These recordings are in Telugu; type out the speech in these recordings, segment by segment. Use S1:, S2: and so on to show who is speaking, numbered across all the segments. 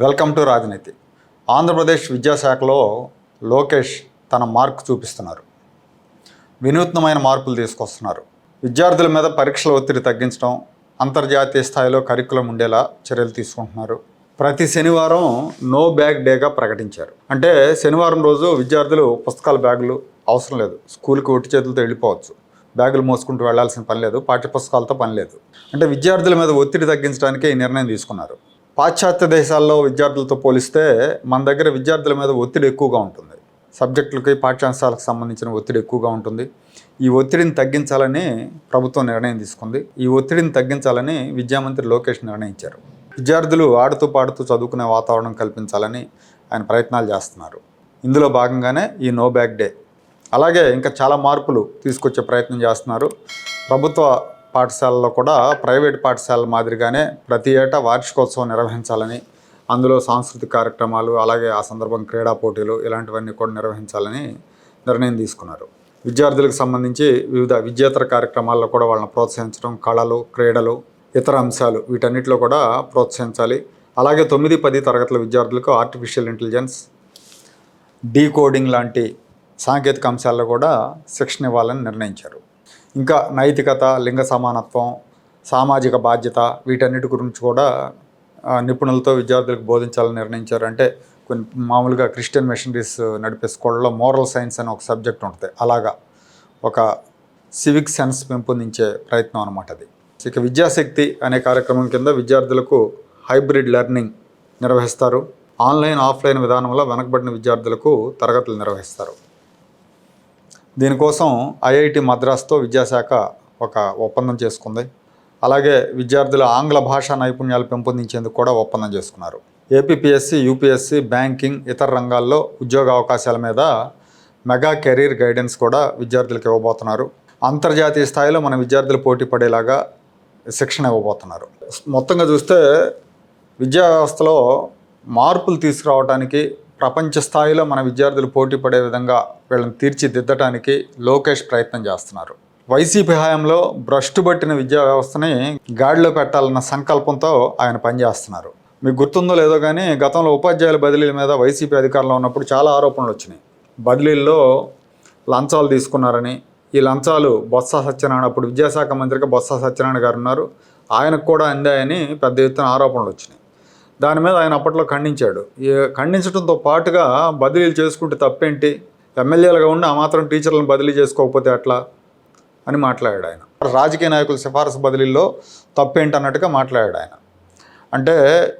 S1: వెల్కమ్ టు రాజనీతి. ఆంధ్రప్రదేశ్ విద్యాశాఖలో లోకేష్ తన మార్క్ చూపిస్తున్నారు. వినూత్నమైన మార్పులు తీసుకొస్తున్నారు. విద్యార్థుల మీద పరీక్షల ఒత్తిడి తగ్గించడం అంతర్జాతీయ స్థాయిలో కరికులం ఉండేలా చర్యలు తీసుకుంటున్నారు. ప్రతి శనివారం నో బ్యాగ్ డేగా ప్రకటించారు. అంటే శనివారం రోజు విద్యార్థులు పుస్తకాల బ్యాగులు అవసరం లేదు. స్కూల్కి ఒట్టి చేతులతో వెళ్ళిపోవచ్చు. బ్యాగులు మోసుకుంటూ వెళ్ళాల్సిన పని లేదు. పాఠ్యపుస్తకాలతో పని లేదు. అంటే విద్యార్థుల మీద ఒత్తిడి తగ్గించడానికే ఈ నిర్ణయం తీసుకున్నారు. పాశ్చాత్య దేశాల్లో విద్యార్థులతో పోలిస్తే మన దగ్గర విద్యార్థుల మీద ఒత్తిడి ఎక్కువగా ఉంటుంది. సబ్జెక్టులకి పాఠ్యాంశాలకు సంబంధించిన ఒత్తిడి ఎక్కువగా ఉంటుంది. ఈ ఒత్తిడిని తగ్గించాలని ప్రభుత్వం నిర్ణయం తీసుకుంది. ఈ ఒత్తిడిని తగ్గించాలని విద్యామంత్రి లోకేష్ నిర్ణయించారు. విద్యార్థులు ఆడుతూ పాడుతూ చదువుకునే వాతావరణం కల్పించాలని ఆయన ప్రయత్నాలు చేస్తున్నారు. ఇందులో భాగంగానే ఈ నో బ్యాక్ డే. అలాగే ఇంకా చాలా మార్పులు తీసుకొచ్చే ప్రయత్నం చేస్తున్నారు. ప్రభుత్వ పాఠశాలలో కూడా ప్రైవేట్ పాఠశాల మాదిరిగానే ప్రతి ఏటా వార్షికోత్సవం నిర్వహించాలని అందులో సాంస్కృతిక కార్యక్రమాలు అలాగే ఆ సందర్భం క్రీడా పోటీలు ఇలాంటివన్నీ కూడా నిర్వహించాలని నిర్ణయం తీసుకున్నారు. విద్యార్థులకు సంబంధించి వివిధ విద్యేతర కార్యక్రమాల్లో కూడా వాళ్ళని ప్రోత్సహించడం కళలు క్రీడలు ఇతర అంశాలు వీటన్నిటిలో కూడా ప్రోత్సహించాలి. అలాగే తొమ్మిది పది తరగతుల విద్యార్థులకు ఆర్టిఫిషియల్ ఇంటెలిజెన్స్ డీకోడింగ్ లాంటి సాంకేతిక అంశాల్లో కూడా శిక్షణ ఇవ్వాలని నిర్ణయించారు. ఇంకా నైతికత లింగ సమానత్వం సామాజిక బాధ్యత వీటన్నిటి గురించి కూడా నిపుణులతో విద్యార్థులకు బోధించాలని నిర్ణయించారు. అంటే కొన్ని మామూలుగా క్రిస్టియన్ మిషనరీస్ నడిపే స్కూళ్ళలో మోరల్ సైన్స్ అని ఒక సబ్జెక్ట్ ఉంటుంది. అలాగా ఒక సివిక్ సెన్స్ పెంపొందించే ప్రయత్నం అనమాట అది. ఇక విద్యాశక్తి అనే కార్యక్రమం కింద విద్యార్థులకు హైబ్రిడ్ లెర్నింగ్ నిర్వహిస్తారు. ఆన్లైన్ ఆఫ్లైన్ విధానంలో వెనకబడిన విద్యార్థులకు తరగతులు నిర్వహిస్తారు. దీనికోసం ఐఐటి మద్రాస్తో విద్యాశాఖ ఒక ఒప్పందం చేసుకుంది. అలాగే విద్యార్థుల ఆంగ్ల భాషా నైపుణ్యాలు పెంపొందించేందుకు కూడా ఒప్పందం చేసుకున్నారు. ఏపీపీఎస్సి యూపీఎస్సి బ్యాంకింగ్ ఇతర రంగాల్లో ఉద్యోగ అవకాశాల మీద మెగా కెరీర్ గైడెన్స్ కూడా విద్యార్థులకు ఇవ్వబోతున్నారు. అంతర్జాతీయ స్థాయిలో మన విద్యార్థులు పోటీ పడేలాగా శిక్షణ ఇవ్వబోతున్నారు. మొత్తంగా చూస్తే విద్యా వ్యవస్థలో మార్పులు తీసుకురావడానికి ప్రపంచ స్థాయిలో మన విద్యార్థులు పోటీ పడే విధంగా వీళ్ళని తీర్చిదిద్దటానికి లోకేష్ ప్రయత్నం చేస్తున్నారు. వైసీపీ హయాంలో భ్రష్టు పట్టిన విద్యా వ్యవస్థని గాడిలో పెట్టాలన్న సంకల్పంతో ఆయన పనిచేస్తున్నారు. మీకు గుర్తుందో లేదో కానీ గతంలో ఉపాధ్యాయుల బదిలీల మీద వైసీపీ అధికారంలో ఉన్నప్పుడు చాలా ఆరోపణలు వచ్చినాయి. బదిలీల్లో లంచాలు తీసుకున్నారని ఈ లంచాలు బొత్స సత్యనారాయణ అప్పుడు విద్యాశాఖ మంత్రిగా బొత్స సత్యనారాయణ గారు ఉన్నారు. ఆయనకు కూడా అందాయని పెద్ద ఎత్తున ఆరోపణలు వచ్చినాయి. దాని మీద ఆయన అప్పట్లో ఖండించాడు. ఈ ఖండించడంతో పాటుగా బదిలీలు చేసుకుంటే తప్పేంటి? ఎమ్మెల్యేలుగా ఉండి ఆ మాత్రం టీచర్లను బదిలీ చేసుకోకపోతే అట్లా అని మాట్లాడాడు ఆయన. రాజకీయ నాయకుల సిఫారసు బదిలీల్లో తప్పేంటి అన్నట్టుగా మాట్లాడాడు ఆయన. అంటే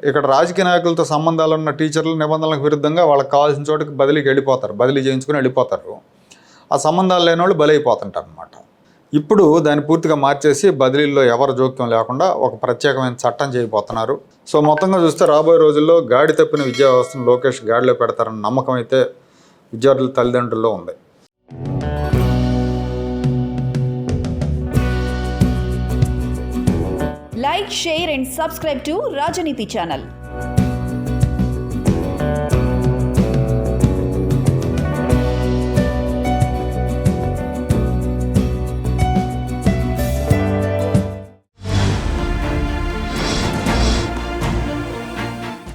S1: ఇక్కడ రాజకీయ నాయకులతో సంబంధాలు ఉన్న టీచర్లు నిబంధనలకు విరుద్ధంగా వాళ్ళకి కావాల్సిన చోటుకి బదిలీకి వెళ్ళిపోతారు. బదిలీ చేయించుకుని వెళ్ళిపోతారు. ఆ సంబంధాలు లేని వాళ్ళు బలైపోతుంటారు అనమాట ఇప్పుడు దాన్ని పూర్తిగా మార్చేసి బదిలీల్లో ఎవరు జోక్యం లేకుండా ఒక ప్రత్యేకమైన చట్టం చేయబోతున్నారు. సో మొత్తంగా చూస్తే రాబోయే రోజుల్లో గాడి తప్పిన విద్యా వ్యవస్థను లోకేష్ గాడిలో పెడతారన్న నమ్మకం అయితే విద్యార్థుల తల్లిదండ్రుల్లో ఉంది.
S2: Like share and subscribe to Rajaneeti channel